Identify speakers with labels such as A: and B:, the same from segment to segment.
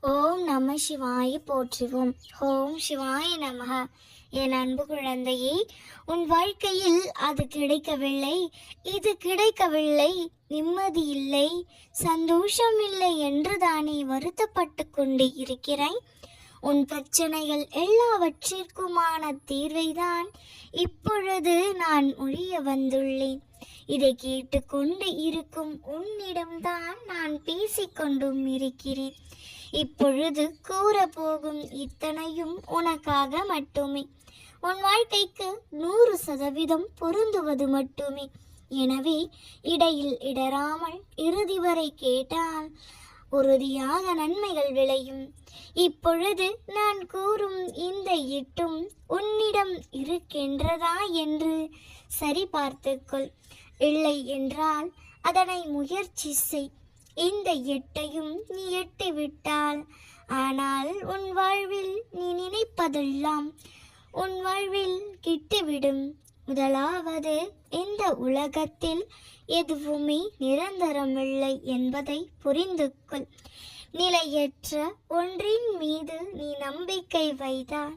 A: ஓம் நம சிவாய போற்றுவோம். ஓம் சிவாய நமக என் அன்பு குழந்தையே உன் வாழ்க்கையில் அது கிடைக்கவில்லை. இது கிடைக்கவில்லை. நிம்மதி இல்லை. சந்தோஷம் இல்லை என்று தானே வருத்தப்பட்டு கொண்டு இருக்கிறாய் உன் பிரச்சனைகள் எல்லாவற்றிற்குமான தீர்வைதான் இப்பொழுது நான் ஒழிய வந்துள்ளேன். இதை கேட்டுக்கொண்டு இருக்கும் உன்னிடம்தான் நான் பேசிக்கொண்டும் இருக்கிறேன். இப்பொழுது கூறப்போகும் இத்தனையும் உனக்காக மட்டுமே. உன் வாழ்க்கைக்கு நூறு சதவீதம் பொருந்துவது மட்டுமே. எனவே இடையில் இடராமல் இறுதி வரை கேட்டால் உறுதியாக நன்மைகள் விளையும். இப்பொழுது நான் கூறும் இந்த இட்டும் உன்னிடம் இருக்கின்றதா என்று சரி பார்த்துக்கொள் இல்லை என்றால் அதனை முயற்சி செய். இந்த எட்டையும் நீ எட்டி விட்டால் ஆனால் உன் வாழ்வில் நீ நினைப்பதெல்லாம் உன் வாழ்வில் கிட்டுவிடும். முதலாவது இந்த உலகத்தில் எதுவுமே நிரந்தரமில்லை என்பதை புரிந்து கொள். நிலையற்ற ஒன்றின் மீது நீ நம்பிக்கை வைத்தால்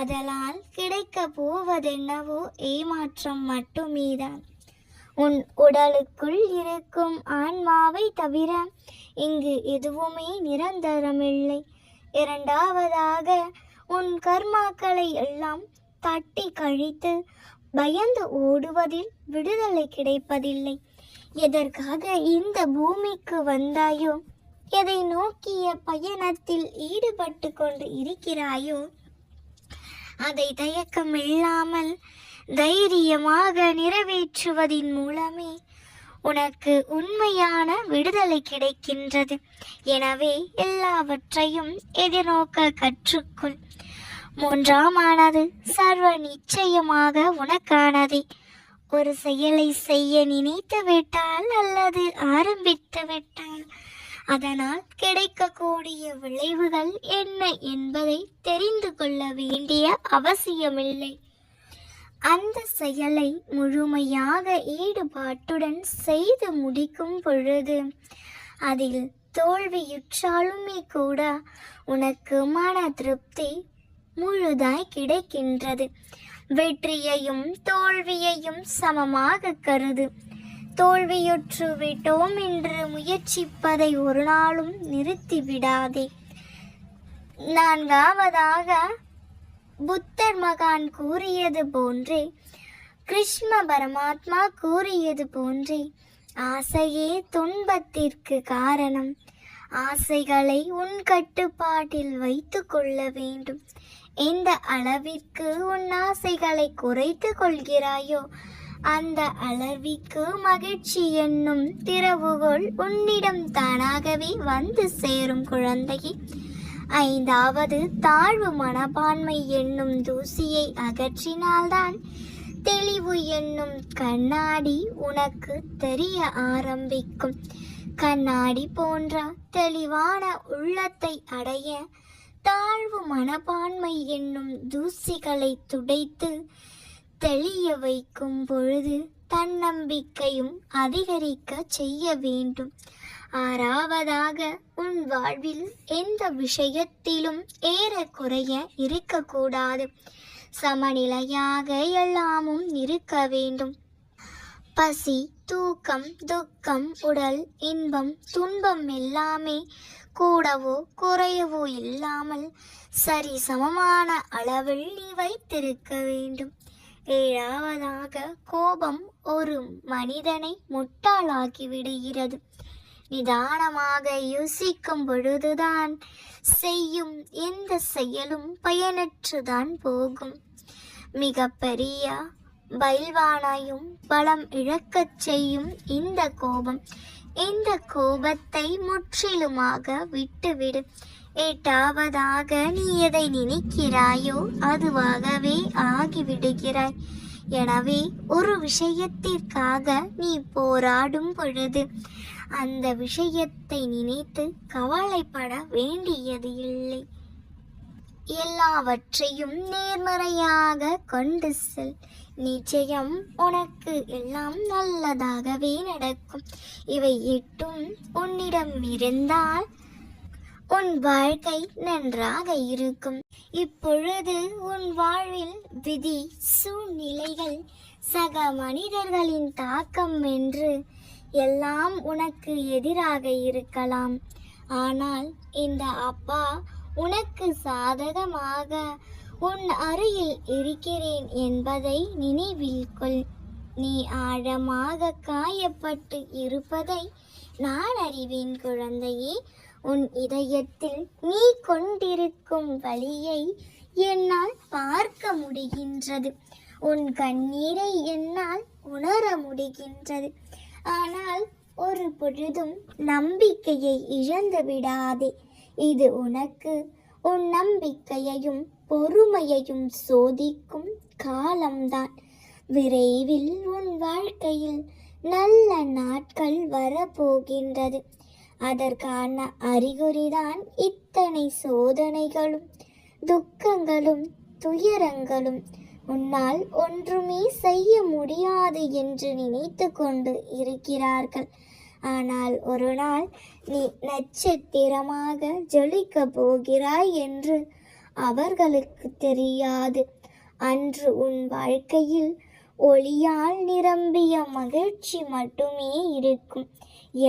A: அதனால் கிடைக்க போவதென்னவோ ஏமாற்றம் மட்டுமேதான். உன் உடலுக்குள் இருக்கும் ஆன்மாவை தவிர இங்கு எதுவுமே நிரந்தரமில்லை. இரண்டாவதாக உன் கர்மாக்களை எல்லாம் தட்டி கழித்து பயந்து ஓடுவதில் விடுதலை கிடைப்பதில்லை. எதற்காக இந்த பூமிக்கு வந்தாயோ எதை நோக்கிய பயணத்தில் ஈடுபட்டு கொண்டு இருக்கிறாயோ அதை தயக்கம் இல்லாமல் தைரியமாக நிறைவேற்றுவதின் மூலமே உனக்கு உண்மையான விடுதலை கிடைக்கின்றது. எனவே எல்லாவற்றையும் எதிர்நோக்க கற்றுக்கொள். மூன்றாமானது சர்வ நிச்சயமாக உனக்கானதே. ஒரு செயலை செய்ய நினைத்து விட்டால் அல்லது ஆரம்பித்து விட்டால் அதனால் கிடைக்கக்கூடிய விளைவுகள் என்ன என்பதை தெரிந்து கொள்ள வேண்டிய அவசியமில்லை. அந்த செயலை முழுமையாக ஈடுபாட்டுடன் செய்து முடிக்கும் பொழுது அதில் தோல்வியுற்றாலுமே கூட உனக்கு மன திருப்தி முழுதாய் கிடைக்கின்றது. வெற்றியையும் தோல்வியையும் சமமாக கருது. தோல்வியுற்று விட்டோம் என்று முயற்சிப்பதை ஒரு நாளும் நிறுத்திவிடாதே. நான்காவதாக புத்தர் மகான் கூறியது போன்றே கிருஷ்ண பரமாத்மா கூறியது போன்றே ஆசையே துன்பத்திற்கு காரணம். ஆசைகளை உன் கட்டுப்பாட்டில் வைத்து கொள்ள வேண்டும். எந்த அளவிற்கு உன் ஆசைகளை குறைத்து கொள்கிறாயோ அந்த அளவிற்கு மகிழ்ச்சி என்னும் திறவுகோள் உன்னிடம் தானாகவே வந்து சேரும் குழந்தையை. ஐந்தாவது தாழ்வு மனப்பான்மை என்னும் தூசியை அகற்றினால்தான் தெளிவு என்னும் கண்ணாடி உனக்கு தெரிய ஆரம்பிக்கும். கண்ணாடி போன்ற தெளிவான உள்ளத்தை அடைய தாழ்வு மனப்பான்மை என்னும் தூசிகளை துடைத்து தெளிய வைக்கும் பொழுது தன்னம்பிக்கையும் அதிகரிக்க செய்ய வேண்டும். ஆறாவதாக உன் வாழ்வில் எந்த விஷயத்திலும் ஏறக்குறைய இருக்கக்கூடாது. சமநிலையாக எல்லாமும் இருக்க வேண்டும். பசி தூக்கம் துக்கம் உடல் இன்பம் துன்பம் எல்லாமே கூடவோ குறையவோ இல்லாமல் சரி சமமான அளவில் நீ வைத்திருக்க வேண்டும். ஏழாவதாக கோபம் ஒரு மனிதனை முட்டாளாக்கி விடுகிறது. நிதானமாக யோசிக்கும் பொழுதுதான் செய்யும் எந்த செயலும் பயனற்றுதான் போகும். மிக பெரிய பைல்வானாயும் பலம் இழக்கச் செய்யும் இந்த கோபம் இந்த கோபத்தை முற்றிலுமாக விட்டுவிடு. எட்டாவதாக நீ எதை நினைக்கிறாயோ அதுவாகவே ஆகிவிடுகிறாய். எனவே ஒரு விஷயத்திற்காக நீ போராடும் பொழுது அந்த விஷயத்தை நினைத்து கவலைப்பட வேண்டியது இல்லை. எல்லாவற்றையும் நேர்மறையாக கொண்டு செல். நிச்சயம் உனக்கு எல்லாம் நல்லதாகவே நடக்கும். இவை எட்டும் உன்னிடம் இருந்தால் உன் வாழ்க்கை நன்றாக இருக்கும். இப்பொழுது உன் வாழ்வில் விதி சூழ்நிலைகள் சக மனிதர்களின் தாக்கம் என்று எல்லாம் உனக்கு எதிராக இருக்கலாம். ஆனால் இந்த அப்பா உனக்கு சாதகமாக உன் அருகில் இருக்கிறேன் என்பதை நினைவில் கொள். நீ ஆழமாக காயப்பட்டு இருப்பதை நான் அறிவேன் குழந்தையே. உன் இதயத்தில் நீ கொண்டிருக்கும் வழியை என்னால் பார்க்க முடிகின்றது. உன் கண்ணீரை என்னால் உணர முடிகின்றது. ஆனால் ஒரு பொழுதும் நம்பிக்கையை இழந்து விடாதே. இது உனக்கு உன் நம்பிக்கையையும் பொறுமையையும் சோதிக்கும் காலம்தான். விரைவில் உன் வாழ்க்கையில் நல்ல நாட்கள் வரப்போகின்றது. அதற்கான அறிகுறிதான் இத்தனை சோதனைகளும் துக்கங்களும் துயரங்களும். உன்னால் ஒன்றுமே செய்ய முடியாது என்று நினைத்து கொண்டு இருக்கிறார்கள். ஆனால் ஒரு நாள் நீ நட்சத்திரமாக ஜொலிக்க போகிறாய் என்று அவர்களுக்கு தெரியாது. அன்று உன் வாழ்க்கையில் ஒளியால் நிரம்பிய மகிழ்ச்சி மட்டுமே இருக்கும்.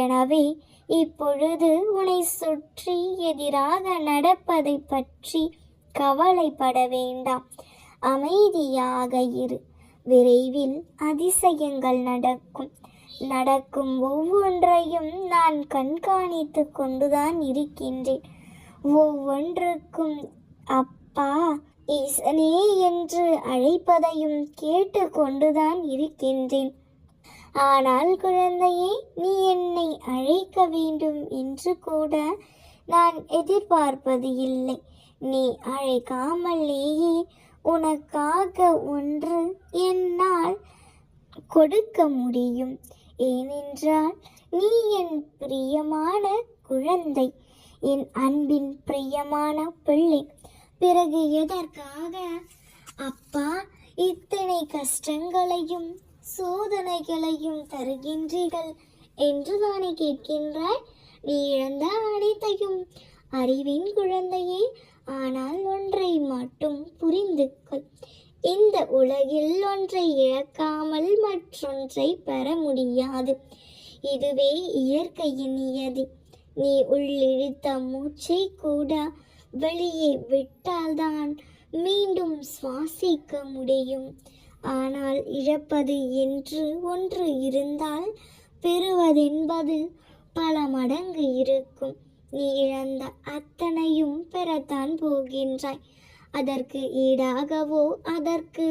A: எனவே இப்பொழுது உன்னை சுற்றி எதிராக நடப்பதை பற்றி கவலைப்பட வேண்டாம். அமைதியாக இரு. விரைவில் அதிசயங்கள் நடக்கும். நடக்கும் ஒவ்வொன்றையும் நான் கண்காணித்து கொண்டுதான் இருக்கின்றேன். ஒவ்வொன்றுக்கும் அப்பா ஈசனே என்று அழைப்பதையும் கேட்டு கொண்டுதான் இருக்கின்றேன். ஆனால் குழந்தையே நீ என்னை அழைக்க வேண்டும் என்று கூட நான் எதிர்பார்ப்பது இல்லை. நீ அழைக்காமலேயே உனக்காக ஒன்று என்னால் கொடுக்க முடியும். ஏனென்றால் நீ என் பிரியமான குழந்தை என் அன்பின் பிரியமான பிள்ளை. பிறகு எதற்காக? அப்பா இத்தனை கஷ்டங்களையும் சோதனைகளையும் தருகின்றீர்கள் என்று தானே கேட்கின்றாய்? நீ இழந்த அனைத்தையும் அறிவின் குழந்தையே ஆனால் ஒன்றை மட்டும் புரிந்து கொள். இந்த உலகில் ஒன்றை இழக்காமல் மற்றொன்றை பெற முடியாது. இதுவே இயற்கையின் நியதி. நீ உள்ளிழுத்த மூச்சை கூட வெளியே விட்டால்தான் மீண்டும் சுவாசிக்க முடியும். ஆனால் இழப்பது என்று ஒன்று இருந்தால் பெறுவதென்பது பல மடங்கு இருக்கும். நீ இழந்த அத்தனையும் பெறத்தான் போகின்றாய். அதற்கு ஈடாகவோ அதற்கு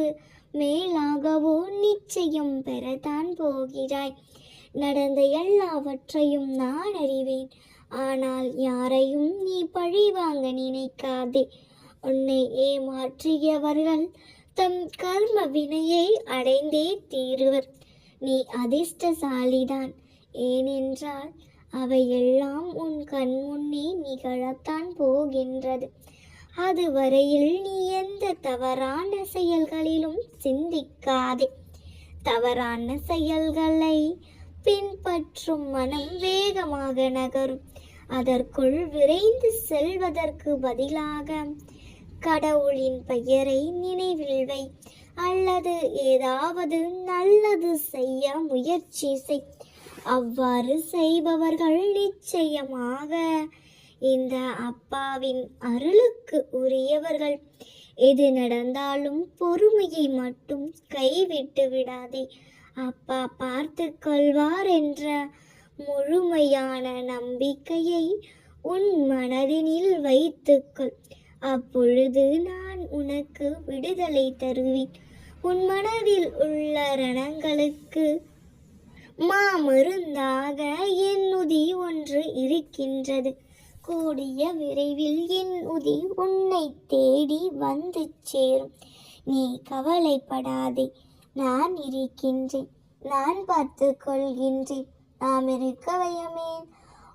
A: மேலாகவோ நிச்சயம் பெறத்தான் போகிறாய். நடந்த எல்லாவற்றையும் நான் அறிவேன். ஆனால் யாரையும் நீ பழிவாங்க நினைக்காதே. உன்னை ஏமாற்றியவர்கள் தம் கர்ம வினையை அடைந்தே தீருவர். நீ அதிர்ஷ்டசாலிதான். ஏனென்றால் அவையெல்லாம் உன் கண் முன்னே நிகழத்தான் போகின்றது. அதுவரையில் நீ எந்த தவறான செயல்களிலும் சிந்திக்காதே. தவறான செயல்களை பின்பற்றும் மனம் வேகமாக நகரும். அதற்குள் விரைந்து செல்வதற்கு பதிலாக கடவுளின் பெயரை நினைவில் வை. அல்லது ஏதாவது நல்லது செய்ய முயற்சி செய். அவ்வாறு செய்பவர்கள் நிச்சயமாக இந்த அப்பாவின் அருளுக்கு உரியவர்கள். எது நடந்தாலும் பொறுமையை மட்டும் கைவிட்டு விடாதே. அப்பா பார்த்து கொள்வார் என்ற முழுமையான நம்பிக்கையை உன் மனதினில் வைத்துக்கொள். அப்பொழுது நான் உனக்கு விடுதலை தருவேன். உன் மனதில் உள்ள ரணங்களுக்கு மாமருந்தாக என் உதி ஒன்று இருக்கின்றது. கூடிய விரைவில் என் உதி உன்னை தேடி வந்து சேரும். நீ கவலைப்படாதே நான் இருக்கின்றேன். நான் பார்த்து கொள்கின்றேன். நாம் இருக்க வையமேன்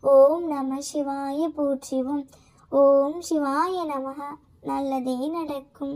A: ஓம் நம சிவாய போற்றிவோம். ஓம் சிவாய நமக நல்லதே நடக்கும்.